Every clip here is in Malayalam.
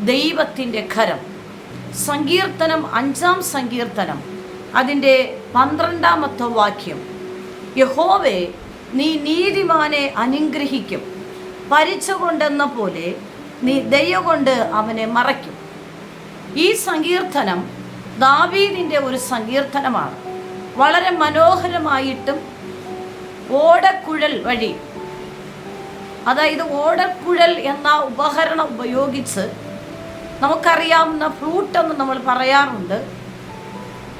ദൈവത്തിന്റെ ഖരം. സങ്കീർത്തനം അഞ്ചാം സങ്കീർത്തനം അതിന്റെ പന്ത്രണ്ടാമത്തെ വാക്യം. യഹോവേ നീ നീതിമാനെ അനുഗ്രഹിക്കും. പരിച്ച കൊണ്ടെന്ന പോലെ നീ ദയ കൊണ്ട് അവനെ മറയ്ക്കും. ഈ സങ്കീർത്തനം ദാവീദിന്റെ ഒരു സങ്കീർത്തനമാണ്. വളരെ മനോഹരമായിട്ടും ഓടക്കുഴൽ വഴി അതായത് ഓടക്കുഴൽ എന്ന ഉപകരണം ഉപയോഗിച്ച് നമുക്കറിയാവുന്ന ഫ്ലൂട്ട് എന്ന് നമ്മൾ പറയാറുണ്ട്.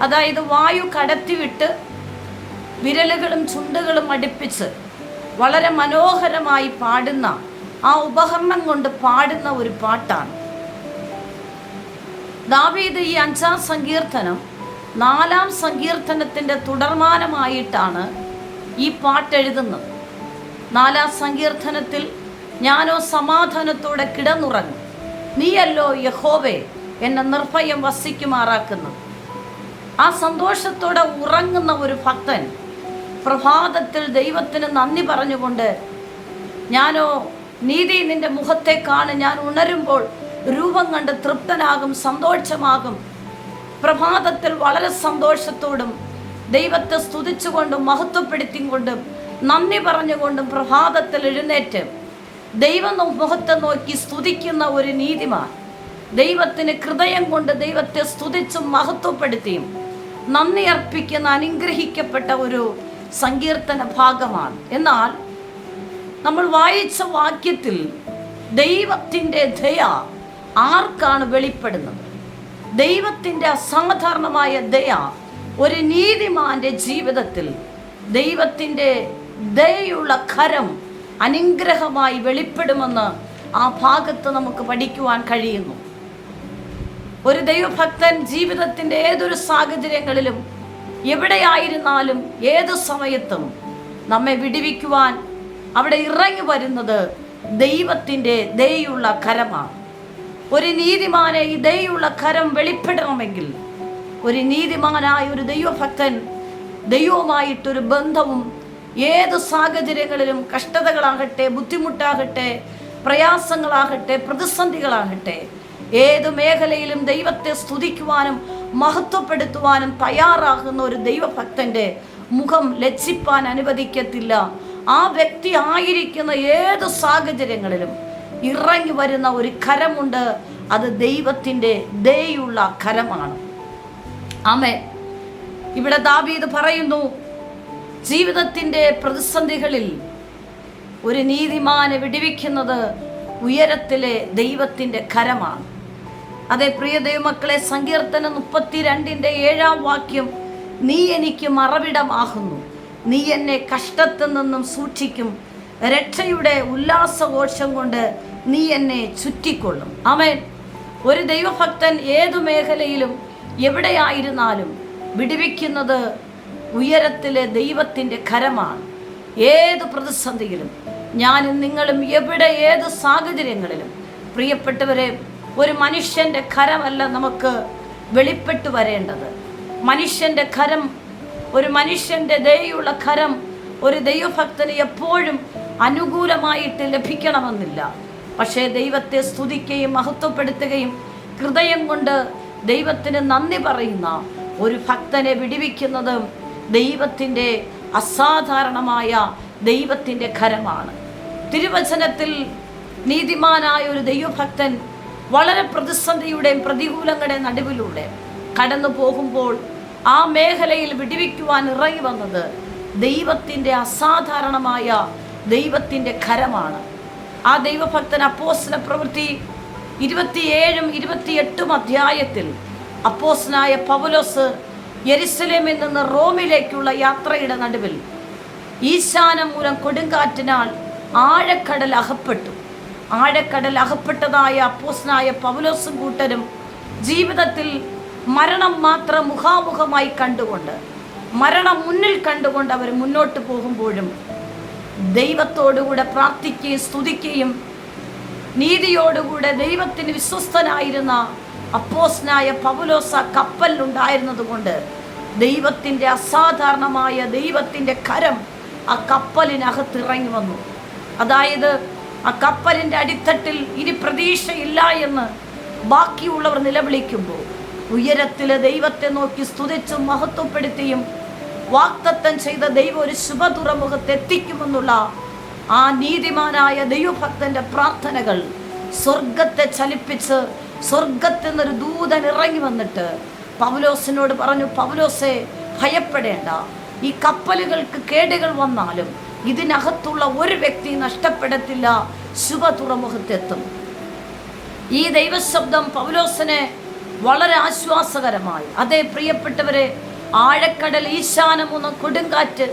അതായത് വായു കടത്തിവിട്ട് വിരലുകളും ചുണ്ടുകളും അടുപ്പിച്ച് വളരെ മനോഹരമായി പാടുന്ന ആ ഉപകരണം കൊണ്ട് പാടുന്ന ഒരു പാട്ടാണ്. ദാവീദ് ഈ അഞ്ചാം സങ്കീർത്തനം നാലാം സങ്കീർത്തനത്തിന്റെ തുടർമാനമായിട്ടാണ് ഈ പാട്ടെഴുതുന്നത്. നാലാം സങ്കീർത്തനത്തിൽ ഞാനോ സമാധാനത്തോടെ കിടന്നുറങ്ങും. നീയല്ലോ യഹോവേ എന്നെ നിർഭയം വസിക്കുമാറാക്കുന്നത് ആ സന്തോഷത്തോടെ ഉറങ്ങുന്ന ഒരു ഭക്തൻ പ്രഭാതത്തിൽ ദൈവത്തിന് നന്ദി പറഞ്ഞുകൊണ്ട് ഞാനോ നീതി നിന്റെ മുഖത്തെ കാണ് ഞാൻ ഉണരുമ്പോൾ രൂപം കണ്ട് തൃപ്തനാകും സന്തോഷമാകും. പ്രഭാതത്തിൽ വളരെ സന്തോഷത്തോടും ദൈവത്തെ സ്തുതിച്ചുകൊണ്ടും മഹത്വപ്പെടുത്തിക്കൊണ്ടും നന്ദി പറഞ്ഞുകൊണ്ടും പ്രഭാതത്തിൽ എഴുന്നേറ്റ്. ദൈവം മുഖത്തെ നോക്കി സ്തുതിക്കുന്ന ഒരു നീതിമാൻ. ദൈവത്തിന് ഹൃദയം കൊണ്ട് ദൈവത്തെ സ്തുതിച്ചും മഹത്വപ്പെടുത്തിയും നന്ദി അർപ്പിക്കുന്ന അനുഗ്രഹിക്കപ്പെട്ട ഒരു സങ്കീർത്തന ഭാഗമാണ്. എന്നാൽ നമ്മൾ വായിച്ച വാക്യത്തിൽ ദൈവത്തിന്റെ ദയ ആർക്കാണ് വെളിപ്പെടുന്നത്? ദൈവത്തിന്റെ അസാധാരണമായ ദയ ഒരു നീതിമാന്റെ ജീവിതത്തിൽ ദൈവത്തിന്റെ ദയുള്ള ഖരം അനുഗ്രഹമായി വെളിപ്പെടുമെന്ന് ആ ഭാഗത്ത് നമുക്ക് പഠിക്കുവാൻ കഴിയുന്നു. ഒരു ദൈവഭക്തൻ ജീവിതത്തിന്റെ ഏതൊരു സാഹചര്യങ്ങളിലും എവിടെയായിരുന്നാലും ഏത് സമയത്തും നമ്മെ വിടിവിക്കുവാൻ അവിടെ ഇറങ്ങി വരുന്നത് ദൈവത്തിന്റെ ദയുള്ള കരമാണ്. ഒരു നീതിമാനെ ഈ ദയുള്ള കരം വെളിപ്പെടണമെങ്കിൽ ഒരു നീതിമാനായ ഒരു ദൈവഭക്തൻ ദൈവവുമായിട്ടൊരു ബന്ധവും ഏത് സാഹചര്യങ്ങളിലും കഷ്ടതകളാകട്ടെ ബുദ്ധിമുട്ടാകട്ടെ പ്രയാസങ്ങളാകട്ടെ പ്രതിസന്ധികളാകട്ടെ ഏത് മേഖലയിലും ദൈവത്തെ സ്തുതിക്കുവാനും മഹത്വപ്പെടുത്തുവാനും തയ്യാറാകുന്ന ഒരു ദൈവഭക്തന്റെ മുഖം ലജ്ജിപ്പാൻ അനുവദിക്കത്തില്ല. ആ വ്യക്തി ആയിരിക്കുന്ന ഏത് സാഹചര്യങ്ങളിലും ഇറങ്ങി വരുന്ന ഒരു കരമുണ്ട് അത് ദൈവത്തിന്റെ ദയുള്ള കരമാണ്. ആമേ ഇവിടെ ദാവീദ് പറയുന്നു ജീവിതത്തിന്റെ പ്രതിസന്ധികളിൽ ഒരു നീതിമാനെ വിടിവിക്കുന്നത് ഉയരത്തിലെ ദൈവത്തിന്റെ കരമാണ്. അതെ പ്രിയ ദൈവമക്കളെ സങ്കീർത്തനം മുപ്പത്തിരണ്ടിന്റെ ഏഴാം വാക്യം നീ എനിക്ക് മറവിടമാകുന്നു. നീ എന്നെ കഷ്ടത്തിൽ നിന്നും സൂക്ഷിക്കും. രക്ഷയുടെ ഉല്ലാസഘോഷം കൊണ്ട് നീ എന്നെ ചുറ്റിക്കൊള്ളും. അവൻ ഒരു ദൈവഭക്തൻ ഏതു മേഖലയിലും എവിടെയായിരുന്നാലും വിടുവിക്കുന്നത് ഉയരത്തിലെ ദൈവത്തിന്റെ കരമാണ്. ഏത് പ്രതിസന്ധിയിലും ഞാനും നിങ്ങളും എവിടെ ഏത് സാഹചര്യങ്ങളിലും പ്രിയപ്പെട്ടവരെ ഒരു മനുഷ്യന്റെ കരമല്ല നമുക്ക് വെളിപ്പെട്ടു വരേണ്ടത്. മനുഷ്യന്റെ കരം ഒരു മനുഷ്യന്റെ ദയുള്ള കരം ഒരു ദൈവഭക്തന് എപ്പോഴും അനുകൂലമായിട്ട് ലഭിക്കണമെന്നില്ല. പക്ഷേ ദൈവത്തെ സ്തുതിക്കുകയും മഹത്വപ്പെടുത്തുകയും ഹൃദയം കൊണ്ട് ദൈവത്തിന് നന്ദി പറയുന്ന ഒരു ഭക്തനെ വിടിവിക്കുന്നത് ദൈവത്തിന്റെ അസാധാരണമായ ദൈവത്തിന്റെ കരമാണ് തിരുവചനത്തിൽ നീതിമാനായ ഒരു ദൈവഭക്തൻ വളരെ പ്രതിസന്ധിയുടെയും പ്രതികൂലങ്ങളുടെ നടുവിലൂടെ കടന്നു പോകുമ്പോൾ ആ മേഖലയിൽ വിടിവിക്കുവാൻ ഇറങ്ങി വന്നത് ദൈവത്തിന്റെ അസാധാരണമായ ദൈവത്തിന്റെ കരമാണ് ആ ദൈവഭക്തൻ അപ്പോസന പ്രവൃത്തി ഇരുപത്തിയേഴും ഇരുപത്തിയെട്ടും അധ്യായത്തിൽ അപ്പോസ്നായ പൗലോസ് യെരുസലേമിൽ നിന്ന് റോമിലേക്കുള്ള യാത്രയുടെ നടുവിൽ ഈശാന മൂലം കൊടുങ്കാറ്റിനാൽ ആഴക്കടൽ അകപ്പെട്ടു. ആഴക്കടൽ അകപ്പെട്ടതായ അപ്പോസ്നായ പൗലോസും കൂട്ടരും ജീവിതത്തിൽ മരണം മാത്രം മുഖാമുഖമായി കണ്ടുകൊണ്ട് മരണം മുന്നിൽ കണ്ടുകൊണ്ട് അവർ മുന്നോട്ട് പോകുമ്പോഴും ദൈവത്തോടുകൂടെ പ്രാർത്ഥിക്കുകയും സ്തുതിക്കുകയും നീതിയോടുകൂടെ ദൈവത്തിന് വിശ്വസ്തനായിരുന്ന അപ്പോസ്നായ പൗലോസ കപ്പലിലുണ്ടായിരുന്നത് കൊണ്ട് ദൈവത്തിന്റെ അസാധാരണമായ ദൈവത്തിന്റെ കരം ആ കപ്പലിനകത്ത് ഇറങ്ങി വന്നു. അതായത് ആ കപ്പലിന്റെ അടിത്തട്ടിൽ ഇനി പ്രതീക്ഷയില്ല എന്ന് ബാക്കിയുള്ളവർ നിലവിളിക്കുമ്പോൾ ഉയരത്തിലെ ദൈവത്തെ നോക്കി സ്തുതിച്ചും മഹത്വപ്പെടുത്തിയും വാക്തത്വം ചെയ്ത ദൈവം ഒരു ശുഭ തുറമുഖത്ത് എത്തിക്കുമെന്നുള്ള ആ നീതിമാനായ ദൈവഭക്തന്റെ പ്രാർത്ഥനകൾ സ്വർഗത്തെ ചലിപ്പിച്ച് സ്വർഗത്തിൽ നിന്നൊരു ദൂതൻ ഇറങ്ങി വന്നിട്ട് പൗലോസിനോട് പറഞ്ഞു പൗലോസെ ഭയപ്പെടേണ്ട. ഈ കപ്പലുകൾക്ക് കേടുകൾ വന്നാലും ഇതിനകത്തുള്ള ഒരു വ്യക്തി നഷ്ടപ്പെടത്തില്ല. ശുഭ തുറമുഖത്തെത്തും ഈ ദൈവശബ്ദം പൗലോസിനെ വളരെ ആശ്വാസകരമായി. അതേ പ്രിയപ്പെട്ടവരെ ആഴക്കടൽ ഈശാനമുന്ന കൊടുങ്കാറ്റ്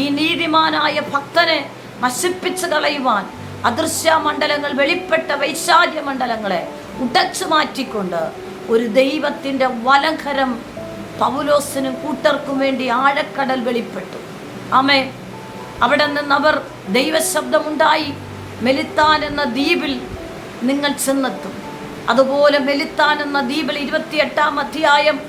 ഈ നീതിമാനായ ഭക്തനെ നശിപ്പിച്ചു കളയുവാൻ അദൃശ്യ മണ്ഡലങ്ങൾ വെളിപ്പെട്ട വൈശാഖ്യ മണ്ഡലങ്ങളെ ഉടച്ചു മാറ്റിക്കൊണ്ട് ഒരു ദൈവത്തിന്റെ വലങ്കരം പൗലോസിനും കൂട്ടർക്കും വേണ്ടി ആഴക്കടൽ വെളിപ്പെട്ടു. ആമേ അവിടെ നിന്ന് അവർ ദൈവശബ്ദമുണ്ടായി. മെലിത്താൻ എന്ന ദ്വീപിൽ നിങ്ങൾ ചെന്നെത്തും. അതുപോലെ മെലിത്താൻ എന്ന ദ്വീപിൽ ഇരുപത്തിയെട്ടാം അധ്യായം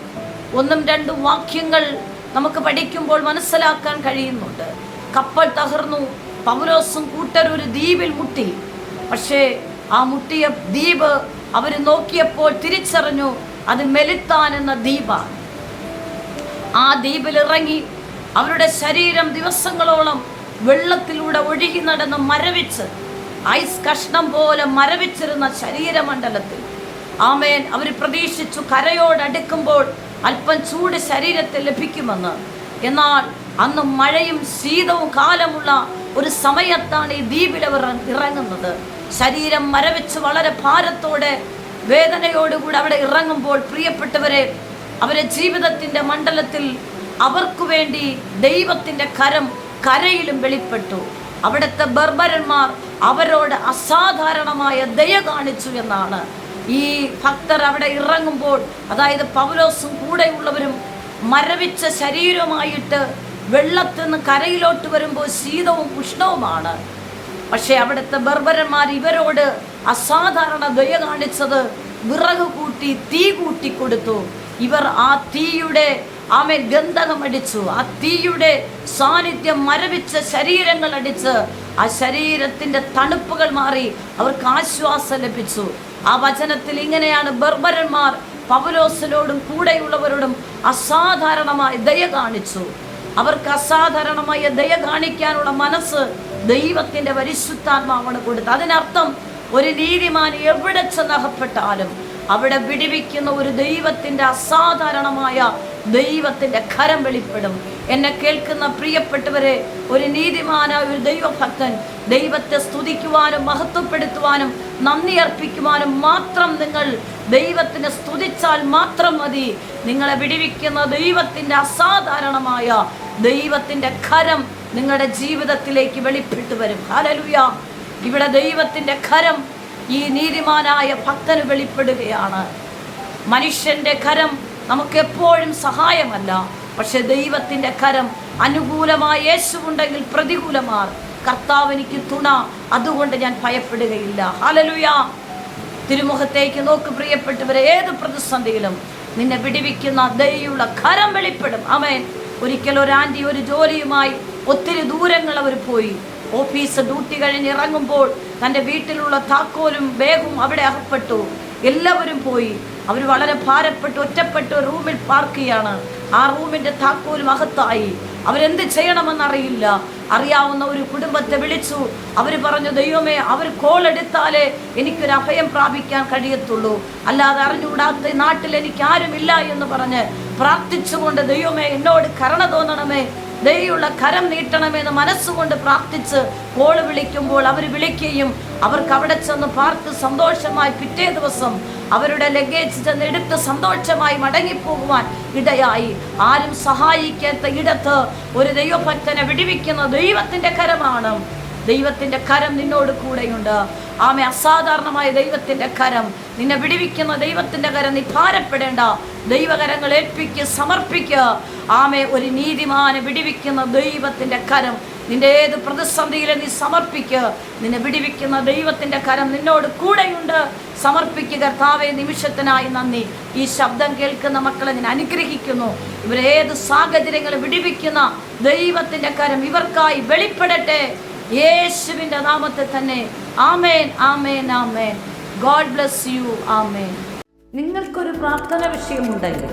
ഒന്നും രണ്ടും വാക്യങ്ങൾ നമുക്ക് പഠിക്കുമ്പോൾ മനസ്സിലാക്കാൻ കഴിയുന്നുണ്ട്. കപ്പൽ തകർന്നു. പൗലോസും കൂട്ടർ ഒരു ദ്വീപിൽ മുട്ടി. പക്ഷേ ആ മുട്ടിയ ദ്വീപ് അവർ നോക്കിയപ്പോൾ തിരിച്ചറിഞ്ഞു അത് മെലിത്താൻ എന്ന ദ്വീപാണ് ആ ദ്വീപിൽ ഇറങ്ങി അവരുടെ ശരീരം ദിവസങ്ങളോളം വെള്ളത്തിലൂടെ ഒഴുകി നടന്ന് മരവിച്ച് ഐസ് കഷ്ണം പോലെ മരവിച്ചിരുന്ന ശരീരമണ്ഡലത്തിൽ. ആമേൻ അവർ പ്രതീക്ഷിച്ചു കരയോടടുക്കുമ്പോൾ അല്പം ചൂട് ശരീരത്തിൽ ലഭിക്കുമെന്ന്. എന്നാൽ അന്ന് മഴയും ശീതവും കാലമുള്ള ഒരു സമയത്താണ് ഈ ദ്വീപിൽ അവർ ഇറങ്ങുന്നത്. ശരീരം മരവിച്ച് വളരെ ഭാരത്തോടെ വേദനയോടുകൂടി അവിടെ ഇറങ്ങുമ്പോൾ പ്രിയപ്പെട്ടവരെ അവരെ ജീവിതത്തിന്റെ മണ്ഡലത്തിൽ അവർക്കു വേണ്ടി ദൈവത്തിന്റെ കരം കരയിലും വെളിപ്പെട്ടു. അവിടുത്തെ ബർബരന്മാർ അവരോട് അസാധാരണമായ ദയ കാണിച്ചു എന്നാണ്. ഈ ഭക്തർ അവിടെ ഇറങ്ങുമ്പോൾ അതായത് പൗലോസും കൂടെയുള്ളവരും മരവിച്ച ശരീരമായിട്ട് വെള്ളത്തിൽ നിന്ന് കരയിലോട്ട് വരുമ്പോൾ ശീതവും ഉഷ്ണവുമാണ്. പക്ഷേ അവിടുത്തെ ബർബരന്മാർ ഇവരോട് അസാധാരണ ദയ കാണിച്ചത് വിറക് കൂട്ടി തീ കൂട്ടി കൊടുത്തു. ഇവർ ആ തീയുടെ ആമെ ഗന്ധകമടിച്ചു ആ തീയുടെ സാന്നിധ്യം മരവിച്ച ശരീരങ്ങൾ അടിച്ച് ആ ശരീരത്തിന്റെ തണുപ്പുകൾ മാറി അവർക്ക് ആശ്വാസം ലഭിച്ചു. ആ വചനത്തിൽ ഇങ്ങനെയാണ് ബർബരന്മാർ പൗലോസിനോടും കൂടെയുള്ളവരോടും അസാധാരണമായ ദയ കാണിച്ചു. അവർക്ക് അസാധാരണമായ ദയ കാണിക്കാനുള്ള മനസ്സ് ദൈവത്തിന്റെ പരിശുദ്ധാത്മാവാണ് കൊടുത്തത്. അതിനർത്ഥം ഒരു നീതിമാൻ എവിടെ ചെന്നകപ്പെട്ടാലും അവിടെ വിടിവിക്കുന്ന ഒരു ദൈവത്തിന്റെ അസാധാരണമായ ദൈവത്തിന്റെ കരം വെളിപ്പെടും. എന്നെ കേൾക്കുന്ന പ്രിയപ്പെട്ടവരെ ഒരു നീതിമാനായ ഒരു ദൈവഭക്തൻ ദൈവത്തെ സ്തുതിക്കുവാനും മഹത്വപ്പെടുത്തുവാനും നന്ദി അർപ്പിക്കുവാനും മാത്രം നിങ്ങൾ ദൈവത്തിനെ സ്തുതിച്ചാൽ മാത്രം മതി. നിങ്ങളെ വിടിവിക്കുന്ന ദൈവത്തിന്റെ അസാധാരണമായ ദൈവത്തിന്റെ കരം നിങ്ങളുടെ ജീവിതത്തിലേക്ക് വെളിപ്പെട്ടു വരും. ഹലലുയ ഇവിടെ ദൈവത്തിന്റെ കരം ഈ നീതിമാനായ ഭക്തന് വെളിപ്പെടുകയാണ്. മനുഷ്യന്റെ നമുക്ക് എപ്പോഴും സഹായമല്ല. പക്ഷെ ദൈവത്തിന്റെ കരം അനുകൂലമായ യേശുണ്ടെങ്കിൽ പ്രതികൂലമാർ. കർത്താവ് എനിക്ക് തുണ അതുകൊണ്ട് ഞാൻ ഭയപ്പെടുകയില്ല. ഹലലുയ തിരുമുഖത്തേക്ക് നോക്ക് പ്രിയപ്പെട്ടവരെ ഏത് പ്രതിസന്ധിയിലും നിന്നെ വിടിവിക്കുന്ന ദയുള്ള കരം വെളിപ്പെടും. അവൻ ഒരിക്കൽ ഒരു ഒരു ജോലിയുമായി ഒത്തിരി ദൂരങ്ങൾ അവർ പോയി. ഓഫീസ് ഡ്യൂട്ടി കഴിഞ്ഞ് ഇറങ്ങുമ്പോൾ തന്റെ വീട്ടിലുള്ള താക്കോലും ബാഗും അവിടെ അകപ്പെട്ടു. എല്ലാവരും പോയി. അവർ വളരെ ഭാരപ്പെട്ട് ഒറ്റപ്പെട്ട് റൂമിൽ പാർക്ക് ചെയ്യാണ്. ആ റൂമിന്റെ താക്കോലും അകത്തായി. അവരെന്ത് ചെയ്യണമെന്നറിയില്ല. അറിയാവുന്ന ഒരു കുടുംബത്തെ വിളിച്ചു. അവർ പറഞ്ഞു ദൈവമേ അവർ കോൾ എടുത്താലേ എനിക്കൊരു അഭയം പ്രാപിക്കാൻ കഴിയത്തുള്ളൂ. അല്ലാതെ അറിഞ്ഞുകൂടാത്ത നാട്ടിൽ എനിക്ക് ആരുമില്ല എന്ന് പറഞ്ഞ് പ്രാർത്ഥിച്ചുകൊണ്ട് ദൈവമേ എന്നോട് കരുണ തോന്നണമേ. ദയുള്ള കരം നീട്ടണമെന്ന് മനസ്സുകൊണ്ട് പ്രാർത്ഥിച്ച് കോൾ വിളിക്കുമ്പോൾ അവർ വിളിക്കുകയും അവർക്ക് അവിടെ ചെന്ന് പാർത്ത് സന്തോഷമായി പിറ്റേ ദിവസം അവരുടെ ലഗേജ് ചെന്ന് എടുത്ത് സന്തോഷമായി മടങ്ങിപ്പോകുവാൻ ഇടയായി. ആരും സഹായിക്കാത്ത ഇടത്ത് ഒരു ദൈവഭക്തനെ വിടിവിക്കുന്ന ദൈവത്തിന്റെ കരമാണ്. ദൈവത്തിന്റെ കരം നിന്നോട് കൂടെയുണ്ട്. ആമേ അസാധാരണമായ ദൈവത്തിന്റെ കരം. നിന്നെ വിടിവിക്കുന്ന ദൈവത്തിന്റെ കരം നീ ഭാരപ്പെടേണ്ട. ദൈവകരങ്ങൾ ഏൽപ്പിക്ക് സമർപ്പിക്കുക ആമെ ഒരു നീതിമാനെ വിടിവിക്കുന്ന ദൈവത്തിന്റെ കരം നിന്റെ ഏത് പ്രതിസന്ധിയിലെ നീ സമർപ്പിക്കുക നിന്നെ വിടിവിക്കുന്ന ദൈവത്തിന്റെ കരം നിന്നോട് കൂടെയുണ്ട്. സമർപ്പിക്കുക കർത്താവെ നിമിഷത്തിനായി നന്ദി. ഈ ശബ്ദം കേൾക്കുന്ന മക്കളെ ഞാൻ അനുഗ്രഹിക്കുന്നു. ഇവരേത് സാഹചര്യങ്ങൾ വിടിവിക്കുന്ന ദൈവത്തിന്റെ കരം ഇവർക്കായി വെളിപ്പെടട്ടെ. യേശുവിന്റെ നാമത്തെ തന്നെ. ആമേൻ ആമേൻ ആമേൻ. God bless you. ആമേൻ. നിങ്ങൾക്കൊരു പ്രാർത്ഥന വിഷയമുണ്ടെങ്കിൽ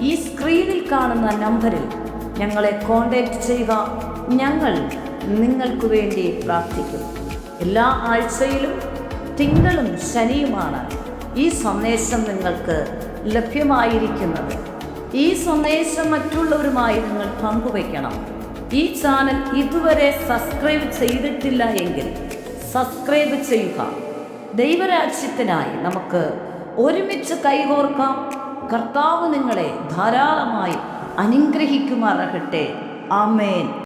ഈ സ്ക്രീനിൽ കാണുന്ന നമ്പറിൽ ഞങ്ങളെ കോൺടാക്റ്റ് ചെയ്യുക. ഞങ്ങൾ നിങ്ങൾക്ക് വേണ്ടി പ്രാർത്ഥിക്കും. എല്ലാ ആഴ്ചയിലും തിങ്കളും ശനിയുമാണ് ഈ സന്ദേശം നിങ്ങൾക്ക് ലഭ്യമായിരിക്കുന്നത്. ഈ സന്ദേശം മറ്റുള്ളവരുമായി നിങ്ങൾ പങ്കുവയ്ക്കണം. ഈ ചാനൽ ഇതുവരെ സബ്സ്ക്രൈബ് ചെയ്തിട്ടില്ല എങ്കിൽ സബ്സ്ക്രൈബ് ചെയ്യുക. ദൈവരാജ്യത്തിനായി നമുക്ക് ഒരുമിച്ച് കൈകോർക്കാം. കർത്താവ് നിങ്ങളെ ധാരാളമായി അനുഗ്രഹിക്കുമാറാകട്ടെ. ആമേൻ.